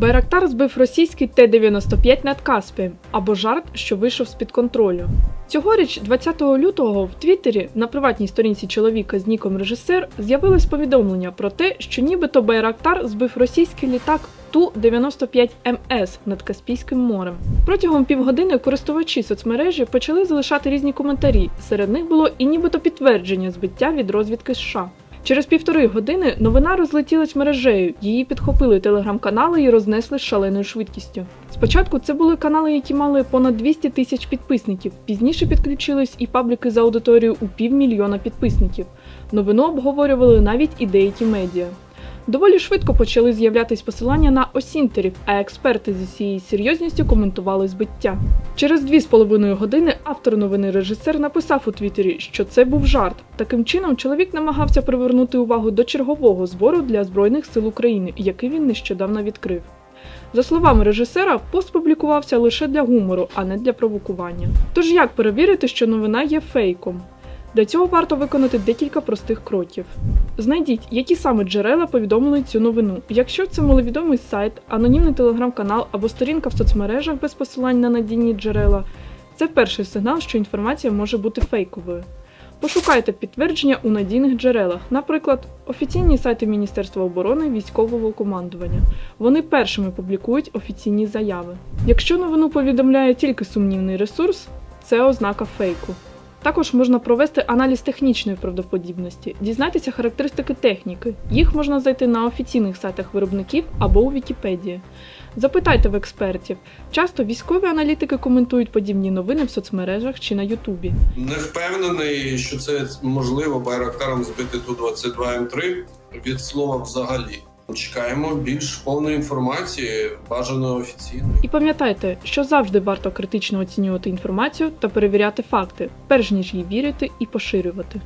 Байрактар збив російський Т-95 над Каспієм або жарт, що вийшов з-під контролю. Цьогоріч, 20 лютого, в Твіттері на приватній сторінці чоловіка з ніком режисер з'явилось повідомлення про те, що нібито Байрактар збив російський літак Ту-95МС над Каспійським морем. Протягом півгодини користувачі соцмережі почали залишати різні коментарі. Серед них було і нібито підтвердження збиття від розвідки США. Через півтори години новина розлетілась мережею. Її підхопили телеграм-канали і рознесли з шаленою швидкістю. Спочатку це були канали, які мали понад 200 тисяч підписників. Пізніше підключились і пабліки за аудиторією у півмільйона підписників. Новину обговорювали навіть і деякі медіа. Доволі швидко почали з'являтись посилання на осінтерів, а експерти з усією серйозністю коментували збиття. Через дві з половиною години автор новини режисер написав у Твіттері, що це був жарт. Таким чином, чоловік намагався привернути увагу до чергового збору для Збройних сил України, який він нещодавно відкрив. За словами режисера, пост публікувався лише для гумору, а не для провокування. Тож як перевірити, що новина є фейком? Для цього варто виконати декілька простих кроків. Знайдіть, які саме джерела повідомили цю новину. Якщо це маловідомий сайт, анонімний телеграм-канал або сторінка в соцмережах без посилань на надійні джерела, це перший сигнал, що інформація може бути фейковою. Пошукайте підтвердження у надійних джерелах, наприклад, офіційні сайти Міністерства оборони військового командування. Вони першими публікують офіційні заяви. Якщо новину повідомляє тільки сумнівний ресурс, це ознака фейку. Також можна провести аналіз технічної правдоподібності, дізнайтеся характеристики техніки. Їх можна знайти на офіційних сайтах виробників або у Вікіпедії. Запитайте в експертів. Часто військові аналітики коментують подібні новини в соцмережах чи на Ютубі. Не впевнений, що це можливо байрактаром збити Ту-22М3 від слова взагалі. Чекаємо більш повної інформації, бажано офіційної. І пам'ятайте, що завжди варто критично оцінювати інформацію та перевіряти факти, перш ніж їй вірити і поширювати.